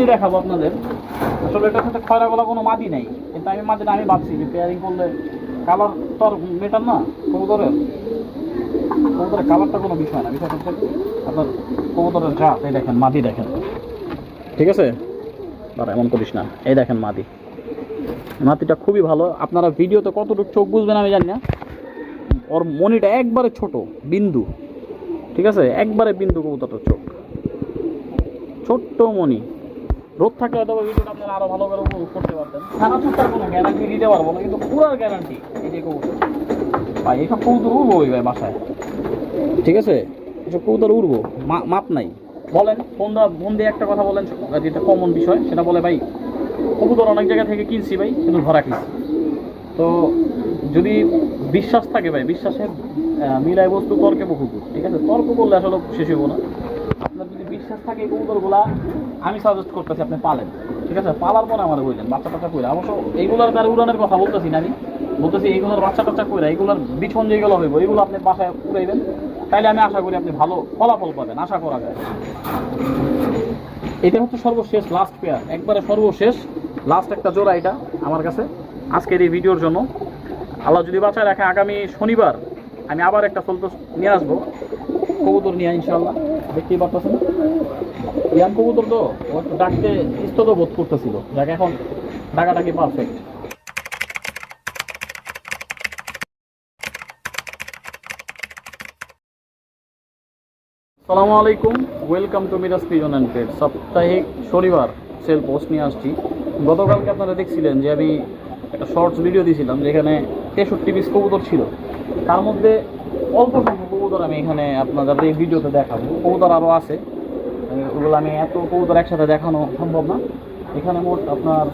মাদি দেখাবো আপনাদের। আসলে এটার সাথে খয়রা গলা কোনো মাদি নেই। কিন্তু আমি মাদিটা আমি ভাবছি যে পেয়ারিং করলে কালার তো আর মেটার না, কবুতরের। কবুতরের কালারটা কোনো বিষয় না, বিষয়টা হচ্ছে আপনার কবুতরের জাত, এই দেখেন, মাদি দেখেন। ঠিক আছে? দাঁড়া, এমন করিস না। এই দেখেন মাদি। মাটিটা খুবই ভালো। আপনারা ভিডিওতে কতটুকু চোখ বুঝবেন আমি জানি না। ওর মনিটা একবারে ছোট, বিন্দু। ঠিক আছে? একবারে বিন্দু কবুতরটার চোখ। ছোট্ট মনি। রোদ থাকলে হয়তো ভিডিওটা আপনারা আরও ভালো করে উপভোগ করতে পারতেন। খানা ছুটার কোনো গ্যারান্টি দিতে পারব না কিন্তু পুরার গ্যারান্টি এই যে কবুতর। ভাই এইসব কবুতর উড়বো ওই ভাই বাসায়। ঠিক আছে? এসব কবুতর উড়বো মাপ নাই। বলেন ফোন দা ফোন দিয়ে একটা কথা বলেন যেটা কমন বিষয় সেটা বলে ভাই কবুতর অনেক জায়গা থেকে কিনছি ভাই কিন্তু ধরা কিনছি তো যদি বিশ্বাস থাকে ভাই বিশ্বাসের মিলায় বস্তু তর্কে বহুকুর ঠিক আছে? তর্ক করলে আসলে শেষ হইব না। আপনার যদি বিশ্বাস থাকে কবুতরগুলা আমি সাজেস্ট করতেছি আপনি পালেন। ঠিক আছে? পালার পরে আমার বললেন বাচ্চা টাচ্চা কইরা। অবশ্য এইগুলার তার উড়ানের কথা বলতেছি না আমি। বলতেছি এইগুলোর বাচ্চা টাচ্চা কইরা এইগুলোর বিছন যেগুলো হইব এগুলো আপনি বাসায় উড়াইবেন। তাইলে আমি আশা করি আপনি ভালো ফলাফল পাবেন, আশা করা যায়। এটা হচ্ছে সর্বশেষ লাস্ট পেয়ার একবারে সর্বশেষ লাস্ট একটা জোড়া এটা আমার কাছে আজকের এই ভিডিওর জন্য। আল্লাহ যদি বাঁচায় রাখে, আগামী শনিবার আমি আবার একটা চলতে নিয়ে আসব। কবুতর নিয়ে ইনশাল্লাহ দেখতেই পারতেছেন? ইয়ান কবুতর তো ডাকতে স্তত বোধ করতেছিল। যাকে, এখন ডাকাটাকি পারফেক্ট সালামু আলাইকুম welcome to Miraj pigeon and trade সাপ্তাহিক শনিবার সেল পোস্ট নিয়ে আসছি। গতকালকে আপনারা দেখছিলেন যে আমি একটা শর্টস ভিডিও দিয়েছিলাম যেখানে তেষট্টি পিস কবুতর ছিল। তার মধ্যে অল্প সংখ্যক কবুতর আমি এখানে আপনাদের এই ভিডিওতে দেখাবো। কবুতর আরও আছে। ওগুলো আমি এত কবুতর একসাথে দেখানো সম্ভব না। এখানে মোট আপনার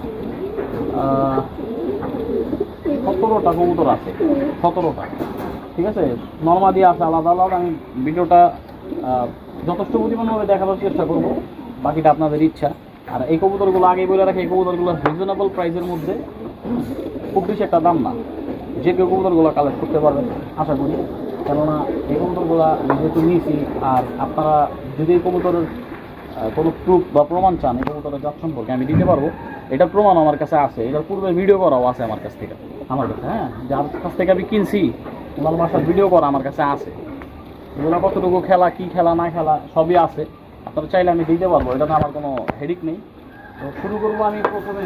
সতেরোটা কবুতর আছে। সতেরোটা। ঠিক আছে? নর্মাদি আছে আলাদা আলাদা। আমি ভিডিওটা যথেষ্ট পরিমাণভাবে দেখানোর চেষ্টা করব। বাকিটা আপনাদের ইচ্ছা। আর এই কবুতরগুলো আগে বলে রাখি, এই কবুতরগুলো রিজনেবল প্রাইসের মধ্যে খুব বেশি একটা দাম না। যে কেউ কবুতরগুলো কালেক্ট করতে পারবেন, আশা করি। কেননা এই কবুতরগুলো যেহেতু নিয়েছি, আর আপনারা যদি এই কবুতরের কোনো প্রুফ বা প্রমাণ চান, এই কবুতরের জাত সম্পর্কে আমি দিতে পারব। এটা প্রমাণ আমার কাছে আছে। এটার পূর্বে ভিডিও করাও আছে আমার কাছ থেকে। আমার কাছে হ্যাঁ যার কাছ থেকে আমি কিনছি, ওনার বাসার ভিডিও করা আমার কাছে আছে। এগুলো কতটুকু খেলা, কি খেলা, না খেলা, সবই আছে। আপনারা চাইলে আমি দিতে পারব, এটা আমার কোনো হেডিক নেই। তো শুরু করব আমি প্রথমে।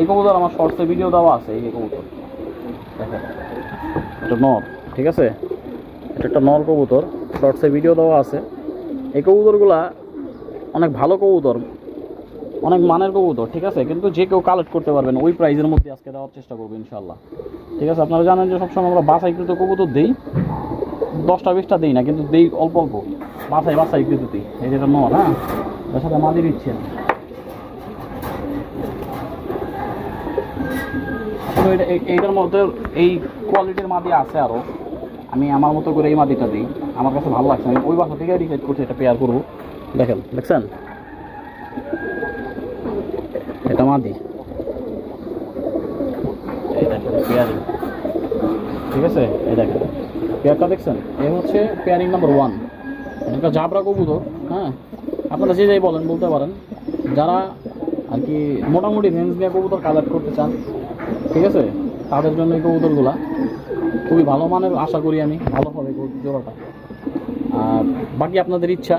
এই কবুতর আমার শর্টসে ভিডিও দেওয়া আছে, এই কবুতর। দেখেন। এটা নর ঠিক আছে? এটা একটা নর কবুতর শর্টসে ভিডিও দেওয়া আছে। এই কবুতরগুলা অনেক ভালো কবুতর, অনেক মানের কবুতর, ঠিক আছে? কিন্তু যে কেউ কালেক্ট করতে পারবেন ওই প্রাইজের মধ্যে আজকে দেওয়ার চেষ্টা করব ইনশাল্লাহ ঠিক আছে? আপনারা জানেন যে সবসময় আমরা বাছাইকৃত কবুতর দিই, দশটা, বিশটা দিই না, কিন্তু দিই অল্প অল্প। বাছাই বাছাইকৃত দিই এই যেটা নর হ্যাঁ? এর সাথে মাদি দিচ্ছে এইটার মধ্যে এই কোয়ালিটির মাদি আছে আরও আমি আমার মতো করে এই মাদিটা দিই। আমার কাছে ভালো লাগছে আমি ওই বাসা থেকে ডিসাইড করছি এটা পেয়ার করব। দেখেন, দেখছেন? এটা মাদি। পেয়ারিং ঠিক আছে? এই দেখেন। পেয়ারটা দেখছেন? এই হচ্ছে পেয়ারিং নাম্বার ওয়ান এটা জাবরা কবুতর হ্যাঁ? আপনারা যে যাই বলেন, বলতে পারেন। যারা আর কি মোটামুটি রেঞ্জ নিয়ে কবুতর কালেক্ট করতে চান, ঠিক আছে? তাদের জন্য এই কবুতরগুলা খুবই ভালো মানের, আশা করি আমি ভালো হবে জোড়াটা। আর বাকি আপনাদের ইচ্ছা,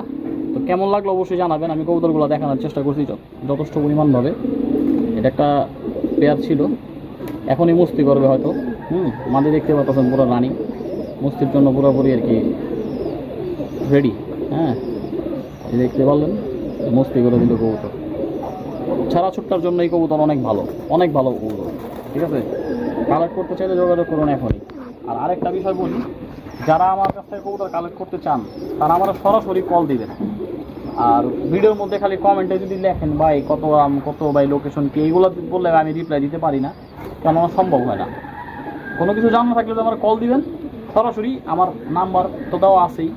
তো কেমন লাগল অবশ্যই জানাবেন, আমি কবুতরগুলো দেখানোর চেষ্টা করছি যথেষ্ট পরিমাণভাবে। এটা একটা পেয়ার ছিল, এখনই মস্তি করবে হয়তো। হুম, মাঝে দেখতে পাচ্ছেন পুরো রানিং মস্তির জন্য পুরোপুরি আর কি রেডি হ্যাঁ। দেখতে পারলেন, মস্তি করে দিল কবুতর। ছাড়া ছুট্টার জন্য এই কবুতর অনেক ভালো অনেক ভালো কবুতর, ঠিক আছে? কালেক্ট করতে চাইলে যোগাযোগ করুন এখনই। আর আরেকটা বিষয় বলি, যারা আমার কাছ থেকে কবুতর কালেক্ট করতে চান, তারা আমার সরাসরি কল দিবেন। আর ভিডিওর মধ্যে খালি কমেন্টে যদি লেখেন, ভাই, কত আম কত, ভাই লোকেশন কি? এইগুলো বললে আমি রিপ্লাই দিতে পারি না কারণ আমার সম্ভব হয় না। কোনো কিছু জানা থাকলে তো আমার কল দিবেন। সরাসরি আমার নাম্বার তো দেওয়া আছেই।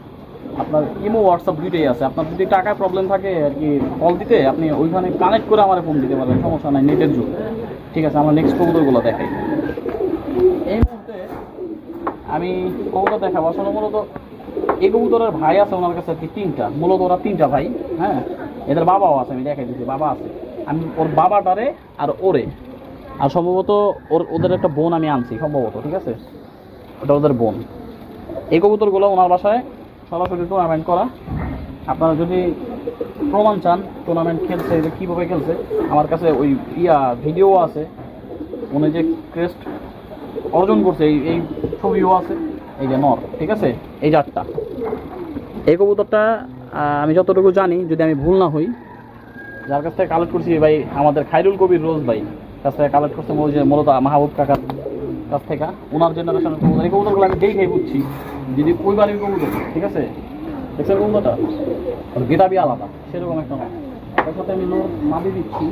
আপনার ইমো হোয়াটসঅ্যাপ দুইটাই আছে। আপনার যদি টাকায় প্রবলেম থাকে আর কি কল দিতে, আপনি ওইখানে কানেক্ট করে আমার ফোন দিতে পারবেন। সমস্যা নাই নেটের যুগ। ঠিক আছে, আমরা নেক্সট কবুতরগুলো দেখাই। এই মুহূর্তে আমি কবুতর দেখাবো। আসলে মূলত এই কবুতরের ভাই আছে ওনার কাছে কি তিনটা। মূলত ওরা তিনটা ভাই হ্যাঁ? এদের বাবাও আছে, আমি দেখাই দিচ্ছি বাবা আছে। আমি ওর বাবাটারে আর ওরে। আর সম্ভবত ওর ওদের একটা বোন আমি আনছি, সম্ভবত, ঠিক আছে? ওটা ওদের বোন। এই কবুতরগুলো ওনার বাসায় সরাসরি টুর্নামেন্ট করা। আপনারা যদি প্রমাণ চান টুর্নামেন্ট খেলছে কীভাবে খেলছে, আমার কাছে ওই ইয়া ভিডিও আছে। উনি যে ক্রেস্ট অর্জন করছে, এই এই ছবিও আছে, এই যে নর, ঠিক আছে? এই চারটা এই কবুতরটা আমি যতটুকু জানি, যদি আমি ভুল না হই, যার কাছ থেকে কালেক্ট করছি ভাই, আমাদের খাইরুল কবির রোজ ভাই, কাছ থেকে কালেক্ট করছে যে মূলত মাহবুব কাকার কাছ থেকে ওনার জেনারেশনের কবুতর। এই কবুতরগুলো আমি দেখেই বুঝছি যদি ওই বাড়ির কবুতর, ঠিক আছে? দেখছেন কবুতরটা? গেটাবি আলাদা, সেরকম একটা নয় তার সাথে আমি মাদি দিচ্ছি।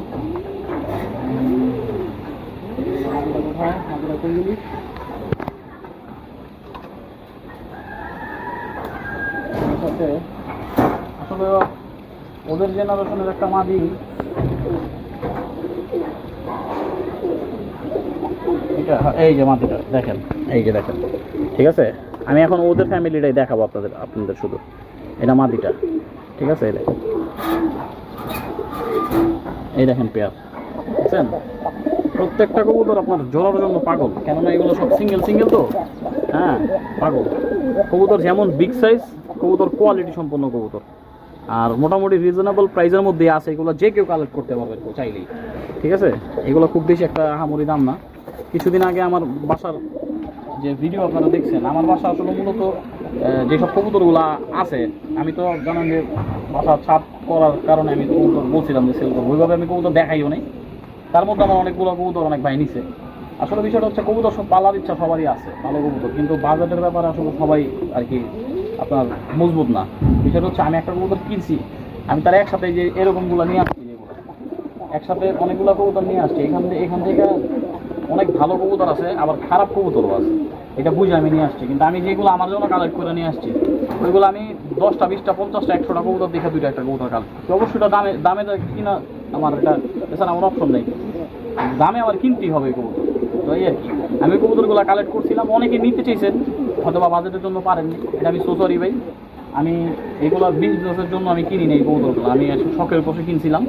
আসলে ওদের জেনারেশনের একটা মাদি এটা এই যে মাদিটা দেখেন এই যে দেখেন ঠিক আছে আমি এখন ওদের ফ্যামিলিটাই দেখাবো আপনাদের আপনাদের শুধু এটা মাদিটা ঠিক আছে এই দেখেন পেয়ার বুঝছেন প্রত্যেকটা কবুতর আপনার জোড়ার জন্য পাগল। কেননা এগুলো সব সিঙ্গেল সিঙ্গেল তো? হ্যাঁ পাগল। কবুতর যেমন বিগ সাইজ কবুতর কোয়ালিটি সম্পন্ন কবুতর। আর মোটামুটি রিজনেবল প্রাইসের মধ্যে আছে, এগুলো যে কেউ কালেক্ট করতে পারবে চাইলেই। ঠিক আছে? এগুলো খুব বেশি একটা আহামরি দাম না। কিছুদিন আগে আমার বাসার যে ভিডিও আপনারা দেখছেন, আমার বাসা আসলে মূলত যেসব কবুতরগুলো আছে, আমি তো জানেন যে বাসা ছাপ করার কারণে আমি কবুতর বলছিলাম যে সেল করব ওইভাবে আমি কবুতর দেখাইও নাই। তার মধ্যে আমার অনেকগুলো কবুতর অনেক ভাই নিছে। আসলে বিষয়টা হচ্ছে কবুতর সব পালার ইচ্ছা সবারই আছে, ভালো কবুতর। কিন্তু বাজেটের ব্যাপারে আসলে সবাই আর কি আপনার মজবুত না। বিষয়টা হচ্ছে আমি একটা কবুতর কিনছি, আমি তার একসাথে যে এরকমগুলো নিয়ে আসছি। একসাথে অনেকগুলো কবুতর নিয়ে আসছি, এখান থেকে এখান থেকে অনেক ভালো কবুতর আছে, আবার খারাপ কবুতরও আছে। এটা বুঝে আমি নিয়ে আসছি, কিন্তু আমি যেগুলো আমার জন্য কালেক্ট করে নিয়ে আসছি, ওইগুলো আমি দশটা, বিশটা, পঞ্চাশটা, একশোটা কবুতর দেখে দুইটা একটা কবুতর কালেক্ট অবশ্যই দামে দামে কিনা আমার এটা, এছাড়া আমার অপশন নেই। দামে আমার কিনতেই হবে কবুতর। তো এই আর কি। আমি কবুতরগুলো কালেক্ট করছিলাম, অনেকে নিতে চাইছেন হয়তো বা বাজেটের জন্য পারেননি। এটা আমি সোসরি ভাই। আমি এগুলো বিজনেসের জন্য আমি কিনি এই কবুতরগুলো। আমি শখের বসে কিনছিলাম।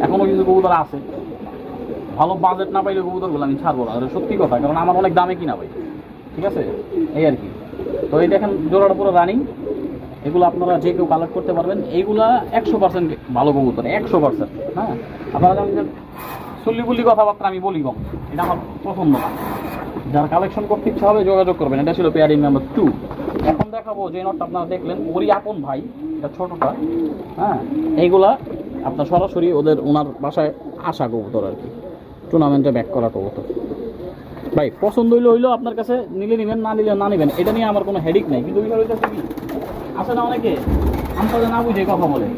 এখনও কিন্তু কবুতর আছে। ভালো বাজেট না পাইলে কবুতরগুলো আমি ছাড়বো না। সত্যি কথা, কারণ আমার অনেক দামে কিনা ভাই। ঠিক আছে? এই আর কি। তো এই দেখেন, জোড়াটা পুরো রানিং এগুলো আপনারা যে কেউ কালেক্ট করতে পারবেন, এইগুলা একশো পার্সেন্ট ভালো কবুতর, একশো পার্সেন্ট হ্যাঁ? আপনারা জানেন যে চল্লি বুল্লি কথাবার্তা আমি বলি কম, এটা আমার পছন্দ না। যার কালেকশন করতে ইচ্ছা হবে যোগাযোগ করবেন, এটা ছিল পেয়ারিং নাম্বার টু এখন দেখাবো যে নটটা আপনারা দেখলেন, ওরই আপন ভাই, এটা ছোটটা। হ্যাঁ? এইগুলা আপনার সরাসরি ওদের ওনার বাসায় আসা কবুতর আর কি, টুর্নামেন্টে ব্যাক করা কবুতর। ভাই, পছন্দ হইলে হইলেও আপনার কাছে নিলে নেবেন, না নিলে না নেবেন, এটা নিয়ে আমার কোনো হেডিক নেই, কিন্তু বিষয় হইতেছে কি? না অনেকে আমরা না বুঝে কথা বলে।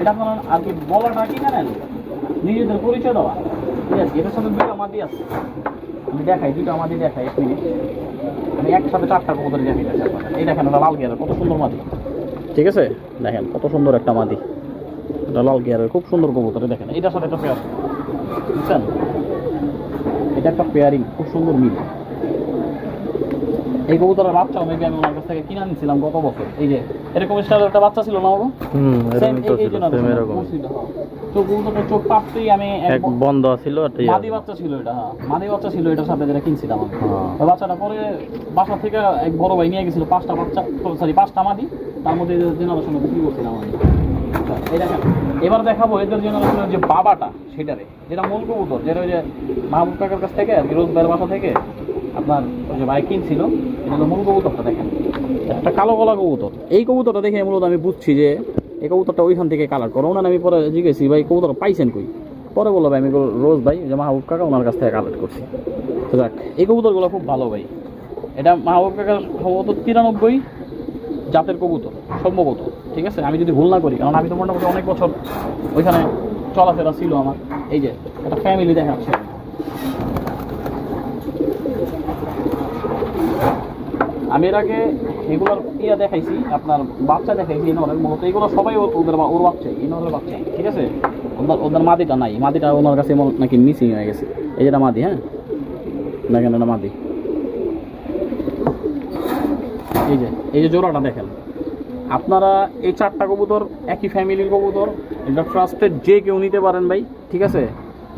এটা আপনার আর কি বলাটা কি জানেন? নিজেদের পরিচয় দেওয়া। ঠিক আছে, এটার সাথে দুটো মাদি আছে। আমি দেখাই, দুইটা মাদি দেখাই, এক মিনিট। আমি একসাথে চারটা কবুতর দেখাই এই দেখেন, ওটা লাল গিয়ারের, কত সুন্দর মাদি। ঠিক আছে? দেখেন, কত সুন্দর একটা মাদি। এটা লাল গিয়ারের, খুব সুন্দর কবুতর দেখেন। এটার সাথে একটা পেয়ার বুঝছেন? এটা একটা পেয়ারিং খুব সুন্দর মিল। এই কবুতরের বাচ্চাও মেবি আমি ওনার কাছ থেকে কিনে আনছিলাম গত বছর। এই যে এরকম স্টাইলের একটা বাচ্চা ছিল না বাবু? হুম এরকমই তো ছিল সেম এরকম। চোখ পাপতেই আমি এক বন্ধ ছিল। মাদি বাচ্চা ছিল এটা হ্যাঁ। মাদি বাচ্চা ছিল এটার সাথে যেটা কিনছিলাম আমি। হ্যাঁ। বাচ্চাটা পরে বাসা থেকে এক বড় ভাই নিয়ে গেছিল পাঁচটা বাচ্চা সরি পাঁচটা মাদি। তার মধ্যে জেনারেশনে বিক্রি করছিলাম আমি। এবার দেখাবো এদের জেনারেশনের যে বাবাটা সেটারে যেটা মূল কবুতর যেটা ওই যে মাহবুব কাকার কাছ থেকে আর কি রোজ বাসা থেকে আপনার ওই যে ভাই কিনছিল এটা হলো মূল কবুতরটা দেখেন। একটা কালো গলা কবুতর। এই কবুতরটা দেখে মূলত আমি বুঝছি যে এই কবুতরটা ওইখান থেকে কালার করো। না আমি পরে জিজ্ঞেসি ভাই কবুতর পাইছেন কই? পরে বলল, ভাই, আমি রোজ ভাই যে মাহবুব কাকা ওনার কাছ থেকে কালেক্ট করছি। তো যাক, এই কবুতরগুলো খুব ভালো ভাই। এটা মাহবুব কাকার সম্ভবত তিরানব্বই জাতের কবুতর সম্ভবত ঠিক আছে? আমি যদি ভুল না করি, কারণ আমি তো মোটামুটি অনেক বছর ওইখানে চলাফেরা ছিল আমার। এই যে, একটা ফ্যামিলি দেখাচ্ছে। আমি এর আগে এগুলোর ইয়া দেখাইছি, আপনার বাচ্চা দেখাইছি ইনরের মূলত এগুলো সবাই ওদের ওর বাচ্চাই ইনরের বাচ্চাই ঠিক আছে? ওনার ওদের মাদিটা নাই, মাদিটা ওনার কাছে নাকি মিসিং হয়ে গেছে। এই যেটা মাদি হ্যাঁ? দেখেন এটা মাদি। এই যে এই যে জোড়াটা দেখেন। আপনারা এই চারটা কবুতর, একই ফ্যামিলির কবুতর, এটা ট্রাস্টেড যে কেউ নিতে পারেন ভাই, ঠিক আছে?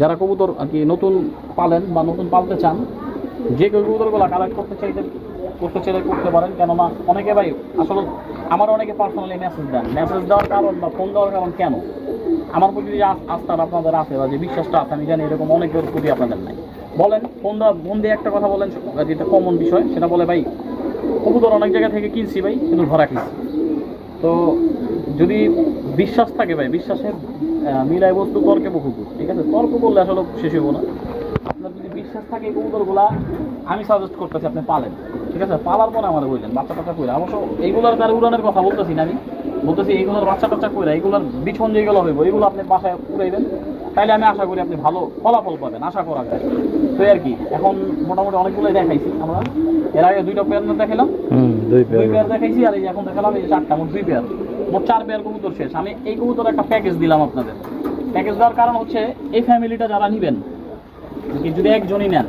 যারা কবুতর আর কি নতুন পালেন বা নতুন পালতে চান, যে কেউ কবুতরগুলো কালেক্ট করতে চাইতে করতে চাইলে করতে পারেন, কেননা অনেকে ভাই আসলে আমার অনেকে পার্সোনালি মেসেজ দেন মেসেজ দেওয়ার কারণ বা ফোন দেওয়ার কারণ কেন? আমার প্রতি যে আস- আস্থাটা আপনাদের আছে বা যে বিশ্বাসটা আছে, আমি জানি এরকম অনেকের প্রতি আপনাদের নাই। বলেন ফোন দেওয়া ফোন দিয়ে একটা কথা বলেন যেটা কমন বিষয়, সেটা বলে, ভাই, কবুতর অনেক জায়গা থেকে কিনছি ভাই, কিন্তু ধরা কিনছি তো যদি বিশ্বাস থাকে ভাই, বিশ্বাসের মিলাই বস্তু তর্কে বহুদূর ঠিক আছে? তর্ক করলে আসলে শেষ হব না। আপনার যদি বিশ্বাস থাকে কবুতরগুলা, আমি সাজেস্ট করতেছি আপনি পালেন। ঠিক আছে? পালার পরে আমার বললেন বাচ্চা টাচ্চা কইরা। অবশ্য এইগুলোর তার উড়ানের কথা বলতেছি না আমি বলতেছি এইগুলোর বাচ্চা টাচ্চা কইরা এইগুলোর বিছন যেগুলো হইব এগুলো আপনি বাসায় উড়াইবেন তাইলে আমি আশা করি আপনি ভালো ফলাফল পাবেন আশা করা যায়। তো আর কি এখন মোটামুটি অনেকগুলোই দেখাইছি আমরা। এর আগে দুইটা পেয়ার দেখাইলাম। হুম দুই পেয়ার দেখাইছি আর এই এখন দেখালাম এই চারটা মোট দুই পেয়ার মোট চার পেয়ার কবুতর শেষ। আমি এই কবুতর একটা প্যাকেজ দিলাম আপনাদের। প্যাকেজ দেওয়ার কারণ হচ্ছে এই ফ্যামিলিটা যারা নিবেন যদি একজনই নেন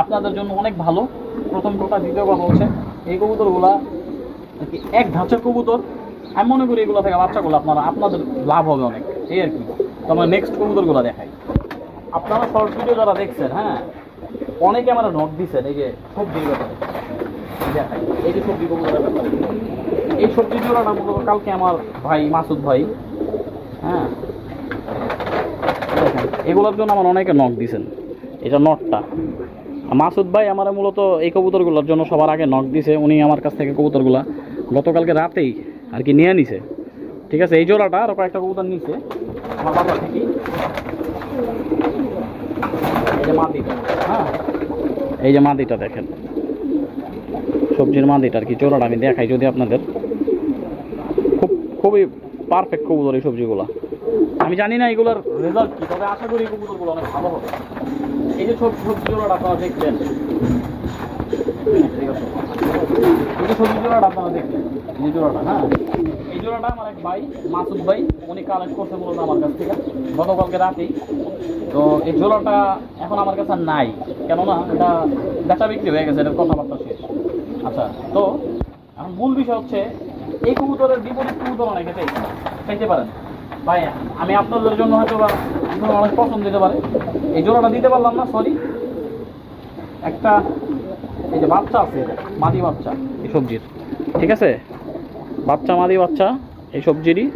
আপনাদের জন্য অনেক ভালো। প্রথম কথা, দ্বিতীয় কথা হচ্ছে, এই কবুতরগুলা এক ধাঁচের কবুতর। আমি মনে করি এগুলো থেকে বাচ্চাগুলো আপনারা আপনাদের লাভ হবে অনেক, এই আর কি। তো আমরা নেক্সট কবুতরগুলো দেখাই। আপনারা শর্ট ভিডিও যারা দেখছেন হ্যাঁ অনেকে আমার নক দিচ্ছেন এই যে সবজির ব্যাপারে। দেখাই, এই যে সবজি কবুতরের ব্যাপারে। এই সবজি জোড়াটা মূলত কালকে আমার ভাই মাসুদ ভাই হ্যাঁ। এগুলোর জন্য আমার অনেকে নক দিছেন এটা নটটা মাসুদ ভাই আমার মূলত এই কবুতরগুলোর জন্য সবার আগে নখ দিছে। উনি আমার কাছ থেকে কবুতরগুলা গতকালকে রাতেই আর কি নিয়ে নিছে। ঠিক আছে, এই জোড়াটা আর কয়েকটা কবুতর নিছে। আমার বাবা এই যে মাদিটা। হ্যাঁ এই যে মাদিটা দেখেন। সবজির মাদিটা আর কি, জোড়াটা আমি দেখাই যদি আপনাদের। খুব, খুবই পারফেক্ট কবুতর এই সবজিগুলো। আমি জানি না এগুলোর রেজাল্ট কি, তবে আশা করি কবুতরগুলো অনেক ভালো হবে। যে সব সবজি জোড়াটা আপনারা দেখলেন যে সবজি জোড়াটা আপনারা দেখলেন এই জোড়াটা হ্যাঁ? এই জোড়াটা আমার এক ভাই, মাসুদ ভাই, উনি কালেক্ট করছে মূলত আমার কাছ থেকে, গতকালকে তো এই জোড়াটা এখন আমার কাছে নাই, কেননা এটা বেচা হয়ে গেছে, এটার কথাবার্তা শেষ। আচ্ছা তো মূল বিষয় হচ্ছে, এই কবুতরের বিপরীত কবুতর অনেকে চাইতে পারেন। ভাই, আমি আপনাদের জন্য হয়তো আপনাদের অনেক পছন্দ দিতে পারে। এই জোড়াটা দিতে পারলাম না সরি একটা, এই যে বাচ্চা আছে মাদি বাচ্চা। এই সবজির। ঠিক আছে? বাচ্চা, মাদি, বাচ্চা, এই সবজিরই।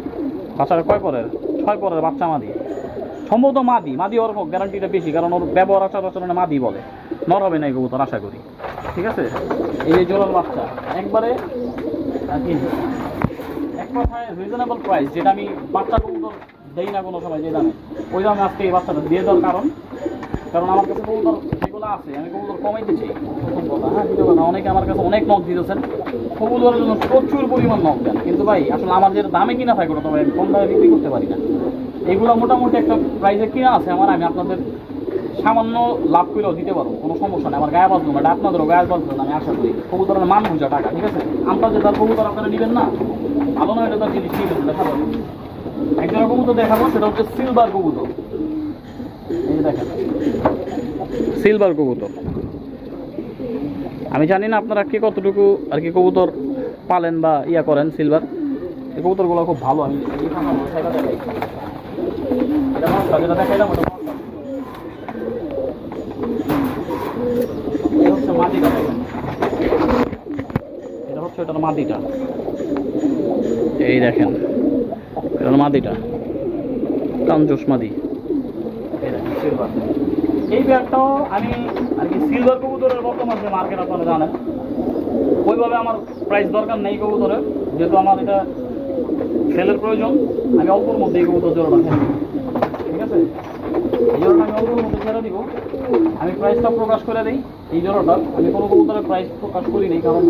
বাচ্চাটা কয় পরের? ছয় পরের বাচ্চা, মাদি। সম্ভবত মাদি। মাদি ওর গ্যারান্টিটা বেশি, কারণ ওর ব্যবহার আচার আচরণে মাদি বলে। নর হবে না এই কবুতর, আশা করি। ঠিক আছে? এই যে জোড়ার বাচ্চা, একবারে কি? এক কথায় রিজনেবল প্রাইস যেটা আমি বাচ্চা দেই না কোনো সময়, যে দামে ওই দামে আজকে এই বাচ্চাটা দিয়ে দেওয়ার কারণ কারণ আমার কাছে কবুতর যেগুলো আছে, আমি কবুতর কমাইতে চাই প্রথম কথা হ্যাঁ কথা, অনেকে আমার কাছে অনেক নখ দিতেছেন, কবুতরের জন্য প্রচুর পরিমাণ নখ দেন। কিন্তু ভাই, আসলে আমার যে দামে কিনা থাকে ওটা তো ভাই কম দামে বিক্রি করতে পারি না। এগুলো মোটামুটি একটা প্রাইসে কিনা আছে আমার, আমি আপনাদের সামান্য লাভ করেও দিতে পারব, কোনো সমস্যা নেই। আমার গায়ে বাঁচবো না, এটা আপনাদেরও গায়ে বাঁচবো না, আমি আশা করি। কবুতরের মান বুঝা টাকা, ঠিক আছে? আমরা যে তার কবুতর আপনারা নেবেন না, ভালো নয় এটা তার জিনিস ঠিক আছে একজন কবুতর দেখাবো সেটা হচ্ছে সিলভার কবুতর। এই দেখেন। সিলভার কবুতর। আমি জানি না আপনারা কে কতটুকু আর কি কবুতর পালেন বা ইয়া করেন সিলভার এই কবুতরগুলো খুব ভালো আমি এটা দেখাইলাম মাটিটা হচ্ছে এটার মাটিটা। এই দেখেন। এটার মাদিটা। কাঞ্জোস মাদি এই ব্যাগটাও আমি আর কি সিলভার কবুতরের বর্তমান যে মার্কেট আপনারা জানেন। ওইভাবে আমার প্রাইস দরকার নেই কবুতরের। যেহেতু আমার এটা সেলের প্রয়োজন, আমি অল্পর মধ্যে এই কবুতর জোড়াটা ছেড়ে ঠিক আছে? এই জোড়াটা আমি অল্পর মধ্যে ছেড়ে দিব। আমি প্রাইসটা প্রকাশ করে দিই এই জোড়াটা। আমি কোনো কবুতরের প্রাইস প্রকাশ করি নি কারণ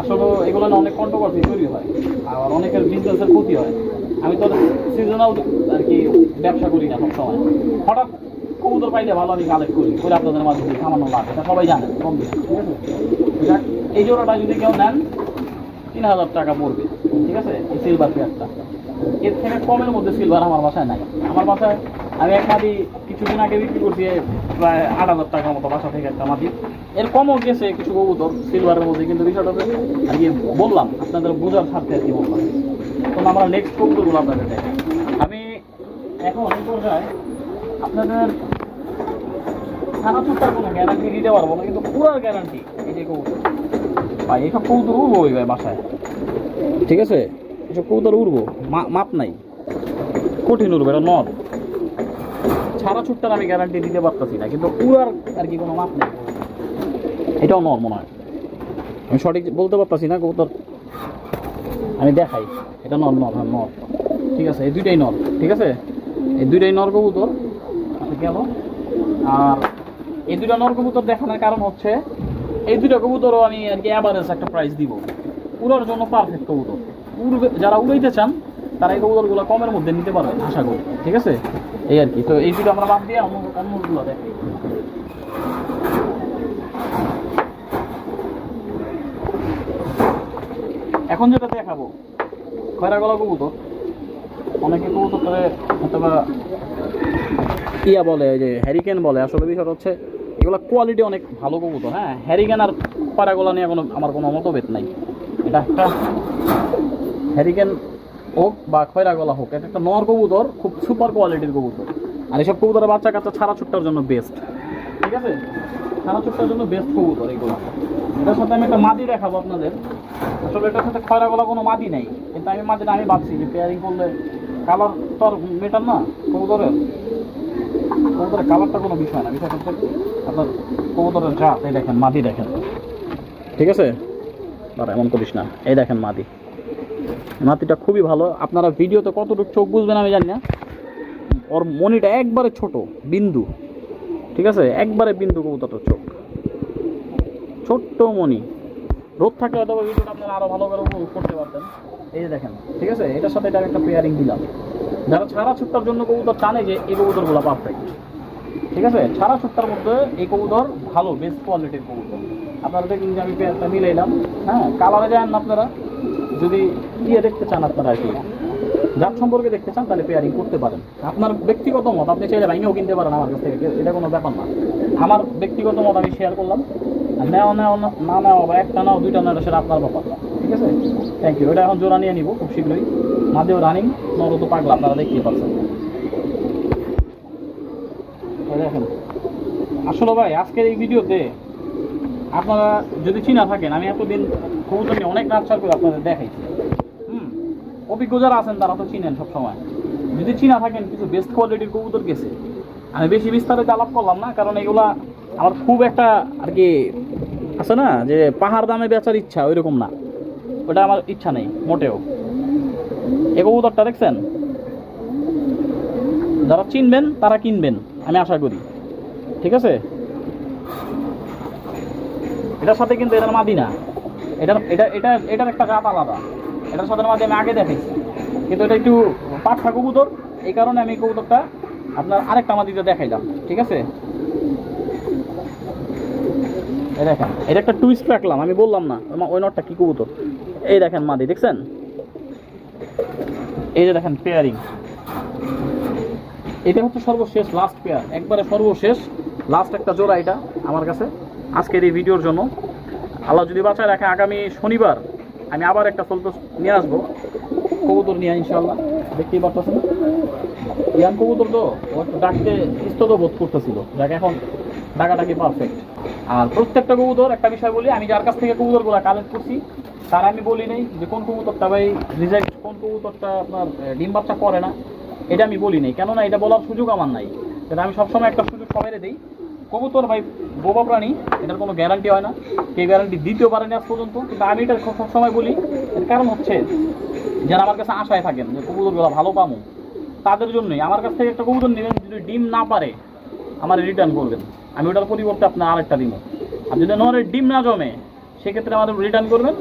আসলে এগুলো না অনেক কন্ট্রোভার্সি তৈরি হয়। আর অনেকের বিজনেসের ক্ষতি হয়। আমি তো সিজনাল আর কি ব্যবসা করি না সবসময়। হঠাৎ কবুতর পাইলে ভালো আমি কালেক্ট করি করে আপনাদের মাঝে দিই সামান্য লাভ, এটা সবাই জানে, কম বেশি, ঠিক আছে? এই জোড়াটা যদি কেউ নেন, তিন হাজার টাকা পড়বে, ঠিক আছে? এই সিলভার পেয়ারটা এর থেকে কমের মধ্যে সিলভার আমার বাসায় নাই। আমার বাসায় আমি এক কিছু কিছুদিন আগে বিক্রি করছি প্রায় আট হাজার টাকার মতো বাসা থেকে একটা মাটি এর কমও গেছে কিছু কবুতর সিলভারের মধ্যে, কিন্তু বিষয়টা কি বললাম, আপনাদের বোঝার স্বার্থে আর কি বললাম। তখন আমরা নেক্সট কবুতরগুলো আপনাদের দেখাই আমি এখন পর্যায়ে আপনাদের কোনো গ্যারান্টি দিতে পারব না, কিন্তু পুরার গ্যারান্টি ভাই উড়বো ওই ভাই ঠিক আছে? উড়বো? মাপ নাই। কঠিন এটা আমি গ্যারান্টি দিতে না, কিন্তু আর কি কোনো মাপ নেই। আমি সঠিক বলতে পারতেছি না কবুতর। আমি দেখাই। এটা নর নর হ্যাঁ নর ঠিক আছে, এই দুইটাই নর ঠিক আছে? এই দুইটাই নর কবুতর। আচ্ছা গেল। আর এই দুটো নর কবুতর দেখানোর কারণ হচ্ছে, এই দুটো কবুতরও আমি আর কি অ্যাভারেজ একটা প্রাইস দিব। উড়ার জন্য পারফেক্ট কবুতর। উড়বে যারা উড়াইতে চান, তারা এই কবুতরগুলো কমের মধ্যে নিতে পারবেন, আশা করি। ঠিক আছে? এই আর কি। তো এই দুটো আমরা বাদ দিয়ে অন্য অন্যগুলো দেখি। এখন যেটা দেখাবো খয়রা গলা কবুতর। অনেকে কবুতরটারে অথবা ইয়া বলে যে হ্যারিকেন বলে। আসলে বিষয়টা হচ্ছে, এগুলো কোয়ালিটি অনেক ভালো কবুতর। হ্যাঁ হ্যারিকেন আর পায়রাগোলা নিয়ে কোনো আমার কোনো মতভেদ নাই। এটা একটা হ্যারিকেন হোক বা খয়রা গলা হোক, এটা একটা নর কবুতর, খুব সুপার কোয়ালিটির কবুতর। আর এসব কবুতরের বাচ্চা কাচ্চা ছাড়া ছুট্টার জন্য বেস্ট ঠিক আছে? ছাড়া ছুট্টার জন্য বেস্ট কবুতর এগুলো। এটার সাথে আমি একটা মাদি দেখাবো আপনাদের। আসলে এটার সাথে খয়রা গলা কোনো মাদি নেই। কিন্তু আমি মাদিটা আমি ভাবছি যে পেয়ারিং করলে কালার তো আর মেটার না, কবুতরের। কবুতরের কালারটা কোনো বিষয় না। বিষয় হচ্ছে আপনার কবুতরের জাত, এই দেখেন মাদি দেখেন। ঠিক আছে? দাঁড়া, এমন করিস না। এই দেখেন মাদি মাটিটা খুবই ভালো। আপনারা ভিডিওতে কতটুকু চোখ বুঝবেন আমি জানি না। ওর মনিটা একবারে ছোট, বিন্দু। ঠিক আছে? একবারে বিন্দু কবুতরটার চোখ। ছোট্ট মনি। রোদ থাকলে হয়তো ভিডিওটা আপনারা আরও ভালো করে উপভোগ করতে পারতেন। এই যে দেখেন, ঠিক আছে? এটার সাথে এটা একটা পেয়ারিং দিলাম। যারা ছাড়া ছুট্টার জন্য কবুতর টানে যে, এই কবুতরগুলো পারফেক্ট ঠিক আছে? ছাড়া ছুট্টার মধ্যে এই কবুতর ভালো বেস্ট কোয়ালিটির কবুতর। আপনারা দেখুন যে আমি পেয়ারটা মিলাইলাম। হ্যাঁ কালারে যান না আপনারা। যদি ইয়ে দেখতে চান আপনারা আর কি, জাত সম্পর্কে দেখতে চান, তাহলে পেয়ারিং করতে পারেন। আপনার ব্যক্তিগত মত, আপনি চাইলে ভাইঙেও কিনতে পারেন আমার কাছ থেকে, এটা কোনো ব্যাপার না। আমার ব্যক্তিগত মত আমি শেয়ার করলাম। নেওয়া নেওয়া না না নেওয়া বা একটা নাও, দুইটা নেওয়া সেটা আপনার ব্যাপার ঠিক আছে? থ্যাংক ইউ এটা এখন জোড়া নিয়ে নিব খুব শীঘ্রই। মাঝেও রানিং নর তো পাগলা, আপনারা দেখতেই পাচ্ছেন। দেখেন। আসলে ভাই, আজকের এই ভিডিওতে আপনারা যদি চিনা থাকেন, আমি এতদিন কবুতর নিয়ে অনেক নাচ করে আপনাদের দেখাইছি। হুম, অভিজ্ঞ যারা আছেন, তারা তো চিনেন সবসময়। যদি চিনা থাকেন, কিছু বেস্ট কোয়ালিটির কবুতর গেছে। আমি বেশি বিস্তারিত আলাপ করলাম না, কারণ এগুলা আমার খুব একটা আর কি আছে না যে পাহাড় দামে বেচার ইচ্ছা ওই রকম না। ওটা আমার ইচ্ছা নেই, মোটেও। এ কবুতরটা দেখছেন? যারা চিনবেন, তারা কিনবেন, আমি আশা করি। ঠিক আছে? এটার সাথে কিন্তু এটার মাদি না। এটার, এটা এটা, এটার একটা জাত আলাদা। এটার সাথে মাদি আমি আগে দেখেছি কিন্তু এটা একটু পাঠা কবুতর, এই কারণে আমি কবুতরটা আপনার আরেকটা মাদিতে দেখাইলাম। ঠিক আছে? দেখেন, এটা একটা টুইস্ট রাখলাম, আমি বললাম না। ওই নটটা কি কবুতর? এই দেখেন মাদি, দেখছেন? এই যে দেখেন পেয়ারিং এটা হচ্ছে সর্বশেষ লাস্ট পেয়ার একবারে সর্বশেষ লাস্ট একটা জোড়া এটা আমার কাছে আজকের এই ভিডিওর জন্য। আল্লাহ যদি বাঁচায় রাখে, আগামী শনিবার আমি আবার একটা ফলতো নিয়ে আসব। কবুতর নিয়ে ইনশাল্লাহ দেখতেই পারতেছেন। ইয়ান কবুতর তো একটু ডাকতে স্তত বোধ করতেছিল। যাকে, এখন ডাকাডাকি পারফেক্ট আর প্রত্যেকটা কবুতর, একটা বিষয় বলি, আমি যার কাছ থেকে কবুতরগুলো কালেক্ট করছি, তার আমি বলি নেই যে কোন কবুতরটা ভাই রিজেক্ট কোন কবুতরটা আপনার ডিম বাচ্চা করে না, এটা আমি বলি নাই। কেননা এটা বলার সুযোগ আমার নাই। কিন্তু আমি সবসময় একটা সুযোগ সবাই দিই। কবুতর ভাই, বোবা প্রাণী, এটার কোনো গ্যারান্টি হয় না। কে গ্যারান্টি দিতেও পারেনি আজ পর্যন্ত। কিন্তু আমি এটা সবসময় বলি, এর কারণ হচ্ছে, যারা আমার কাছে আশায় থাকেন যে কবুতরগুলো ভালো পামো, তাদের জন্যই। আমার কাছ থেকে একটা কবুতর নেবেন, যদি ডিম না পারে আমার রিটার্ন করবেন। আমি ওটার পরিবর্তে আপনার আরেকটা দিব। আর যদি নরের ডিম না জমে, সেক্ষেত্রে আমাদের রিটার্ন করবেন।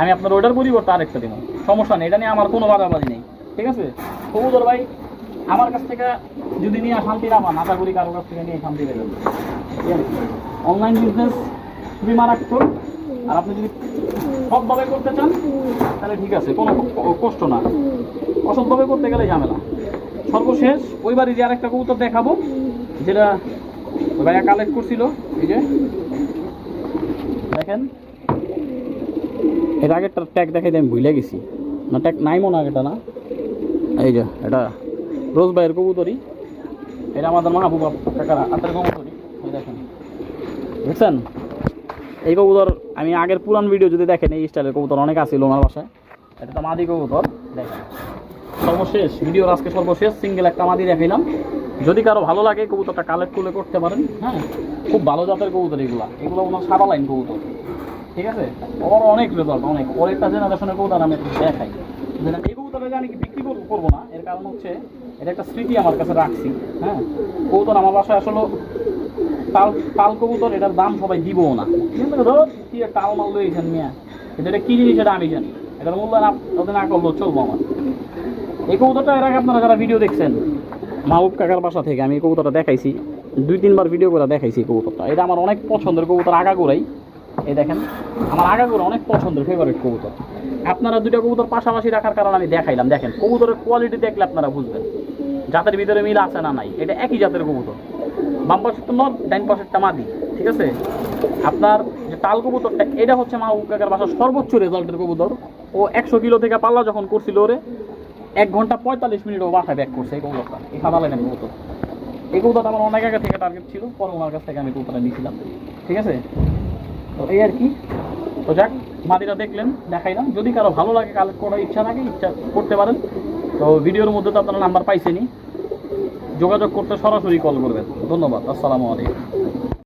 আমি আপনার ওটার পরিবর্তে আরেকটা দিব। সমস্যা নেই, এটা নিয়ে আমার কোনো বাধাবাধি নেই। ঠিক আছে? কবুতর ভাই, আমার কাছ থেকে যদি নিয়ে শান্তি না পান আশা করি কারোর কাছ থেকে নিয়ে শান্তি পেবেন অনলাইন বিজনেস খুবই মারাত্মক। আর আপনি যদি সবভাবে করতে চান, তাহলে ঠিক আছে, কোনো কষ্ট না। অসৎভাবে করতে গেলে ঝামেলা। সর্বশেষ, ওই বাড়ি যে আরেকটা কবুতর দেখাবো। যেটা ভাইয়া কালেক্ট করছিল, এই যে। দেখেন। এর আগেরটা ট্যাগ দেখাই আমি ভুলে গেছি। না ট্যাগ নাই মনে আগেটা না? এই যে, এটা রোজ ভাইয়ের কবুতরি এটা আমাদের মাহবুবা কাকার হাতের কবুতরি দেখেন। বুঝছেন? এই কবুতর, আমি আগের পুরান ভিডিও যদি দেখেন, এই স্টাইলের কবুতর অনেক আছিল আমার বাসায়। এটা তো মাদি কবুতর। দেখেন। সর্বশেষ ভিডিওর আজকে সর্বশেষ সিঙ্গেল একটা মাদি দেখাইলাম। যদি কারও ভালো লাগে কবুতরটা কালেক্ট করলে করতে পারেন হ্যাঁ? খুব ভালো জাতের কবুতর এগুলো। এগুলো ওনার সাদা লাইন কবুতর। ঠিক আছে? ওর অনেক রেজাল্ট অনেক। ওর একটা জেনারেশনের কবুতর আমি দেখাই। এই কবুতরটা কি বিক্রি করব না। এর কারণ হচ্ছে, এটা একটা স্মৃতি আমার কাছে রাখছি হ্যাঁ? কবুতর আমার বাসায় আসলে তাল তাল কবুতর, এটার দাম সবাই দিবও না। রোজ কি তাল মাল লইছেন মিয়া। এটা কি জিনিস এটা আমি জানি। এটার মূল্য না ওদের না করলেও চলবো আমার। এই কবুতরটা এর আগে আপনারা যারা ভিডিও দেখছেন মাহবুব কাকার বাসা থেকে আমি কবুতরটা দেখাইছি। দুই, তিনবার ভিডিও করে দেখাইছি কবুতরটা। এটা আমার অনেক পছন্দের কবুতর, আগাগোড়াই। এই দেখেন, আমার আগাগোড়া অনেক পছন্দের ফেভারিট কবুতর। আপনারা দুটো কবুতর পাশাপাশি রাখার কারণে আমি দেখাইলাম। দেখেন, কবুতরের কোয়ালিটি দেখলে আপনারা বুঝবেন জাতের ভিতরে মিল আছে না নাই। এটা একই জাতের কবুতর। বাম পাশেরটা নর ডাইন পাশেরটা মাদি, ঠিক আছে? আপনার যে তাল কবুতরটা, এটা হচ্ছে মাহবুব কাকার বাসার সর্বোচ্চ রেজাল্টের কবুতর। ও একশো কিলো থেকে পাল্লা যখন করছিল ওরে এক ঘণ্টা পঁয়তাল্লিশ মিনিট ও বাসায় ব্যাক করছে, এই কবুতরটা এই সাদা লাইনের কবুতর এই কবুতরটা আমার অনেক আগে থেকে টার্গেট ছিল, পরে ওনার কাছ থেকে আমি কবুতরটা নিয়েছিলাম। ঠিক আছে? তো এই আর কি। তো যাক মাদিরা দেখলেন, দেখাইলাম। যদি কারও ভালো লাগে কালেক্ট করার ইচ্ছা থাকে, ইচ্ছা করতে পারেন। তো ভিডিওর মধ্যে তো আপনারা নাম্বার পাইছেনি যোগাযোগ করতে সরাসরি কল করবেন। ধন্যবাদ, আসসালামু আলাইকুম।